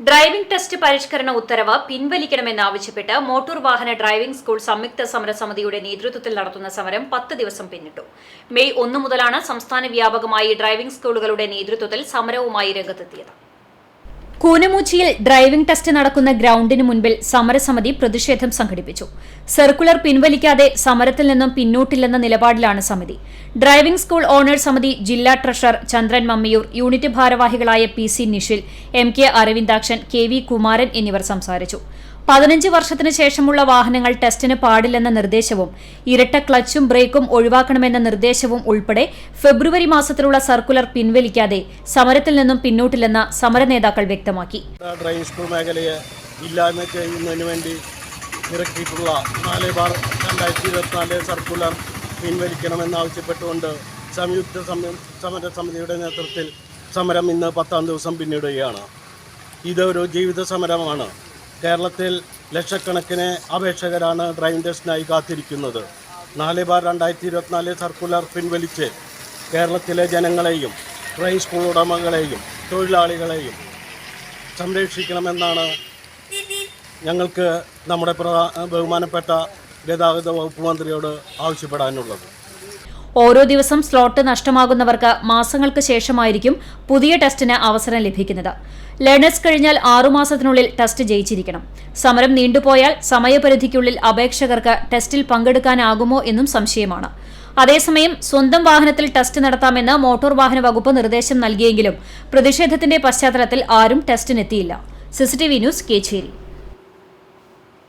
Driving test പരിഷ്കരണ ഉത്തരവ് പിൻവലിക്കണമെന്നാവശ്യപ്പെട്ട് മോട്ടോർ വാഹന ഡ്രൈവിംഗ് സ്കൂൾ സംയുക്ത സമരസമിതിയുടെ നേതൃത്വത്തിൽ നടത്തുന്ന സമരം പത്ത് ദിവസം പിന്നിട്ടു. മെയ് ഒന്ന് മുതലാണ് സംസ്ഥാന വ്യാപകമായി ഡ്രൈവിംഗ് സ്കൂളുകളുടെ നേതൃത്വത്തിൽ സമരവുമായി രംഗത്തെത്തിയത്. കൂനമൂച്ചിയിൽ ഡ്രൈവിംഗ് ടെസ്റ്റ് നടക്കുന്ന ഗ്രൌണ്ടിന് മുൻപിൽ സമരസമിതി പ്രതിഷേധം സംഘടിപ്പിച്ചു. സർക്കുലർ പിൻവലിക്കാതെ സമരത്തിൽ നിന്നും പിന്നോട്ടില്ലെന്ന നിലപാടിലാണ് സമിതി. ഡ്രൈവിംഗ് സ്കൂൾ ഓണർ സമിതി ജില്ലാ ട്രഷറർ ചന്ദ്രൻ മമ്മിയൂർ യൂണിറ്റ് ഭാരവാഹികളായ P C Nishil M K Aravindakshan K V Kumaran എന്നിവർ സംസാരിച്ചു. പതിനഞ്ച് വർഷത്തിന് ശേഷമുള്ള വാഹനങ്ങൾ ടെസ്റ്റിന് പാടില്ലെന്ന നിർദ്ദേശവും ഇരട്ട ക്ലച്ചും ബ്രേക്കും ഒഴിവാക്കണമെന്ന നിർദ്ദേശവും ഉൾപ്പെടെ ഫെബ്രുവരി മാസത്തിലുള്ള സർക്കുലർ പിൻവലിക്കാതെ സമരത്തിൽ നിന്നും പിന്നോട്ടില്ലെന്ന് സമര നേതാക്കൾ വ്യക്തമാക്കി. പിൻവലിക്കണമെന്നാവശ്യപ്പെട്ടുകൊണ്ട് സംയുക്ത സമര സമിതിയുടെ നേതൃത്വത്തിൽ സമരം ഇന്ന് പത്താം ദിവസം പിന്നിടുകയാണ്. ഇതൊരു ജീവിത സമരമാണ്. കേരളത്തിൽ ലക്ഷക്കണക്കിന് അപേക്ഷകരാണ് ഡ്രൈവിംഗ് ടെസ്റ്റിനായി കാത്തിരിക്കുന്നത്. നാല് ബാർ രണ്ടായിരത്തി ഇരുപത്തിനാല് സർക്കുലർ പിൻവലിച്ച് കേരളത്തിലെ ജനങ്ങളെയും ഡ്രൈവിംഗ് സ്കൂൾ ഉടമകളെയും തൊഴിലാളികളെയും സംരക്ഷിക്കണമെന്നാണ് ഞങ്ങൾക്ക് നമ്മുടെ ബഹുമാനപ്പെട്ട ഗതാഗത വകുപ്പ് മന്ത്രിയോട് ആവശ്യപ്പെടാനുള്ളത്. ഓരോ ദിവസം സ്ലോട്ട് നഷ്ടമാകുന്നവർക്ക് മാസങ്ങൾക്ക് ശേഷമായിരിക്കും പുതിയ ടെസ്റ്റിന് അവസരം ലഭിക്കുന്നത്. ലേണേഴ്സ് കഴിഞ്ഞാൽ ആറുമാസത്തിനുള്ളിൽ ടെസ്റ്റ് ജയിച്ചിരിക്കണം. സമരം നീണ്ടുപോയാൽ സമയപരിധിക്കുള്ളിൽ അപേക്ഷകർക്ക് ടെസ്റ്റിൽ പങ്കെടുക്കാനാകുമോ എന്നും സംശയമാണ്. അതേസമയം സ്വന്തം വാഹനത്തിൽ ടെസ്റ്റ് നടത്താമെന്ന് മോട്ടോർ വാഹന വകുപ്പ് നിർദ്ദേശം നൽകിയെങ്കിലും പ്രതിഷേധത്തിന്റെ പശ്ചാത്തലത്തിൽ ആരും ടെസ്റ്റിനെത്തിയില്ല. CCTV news Kecheri.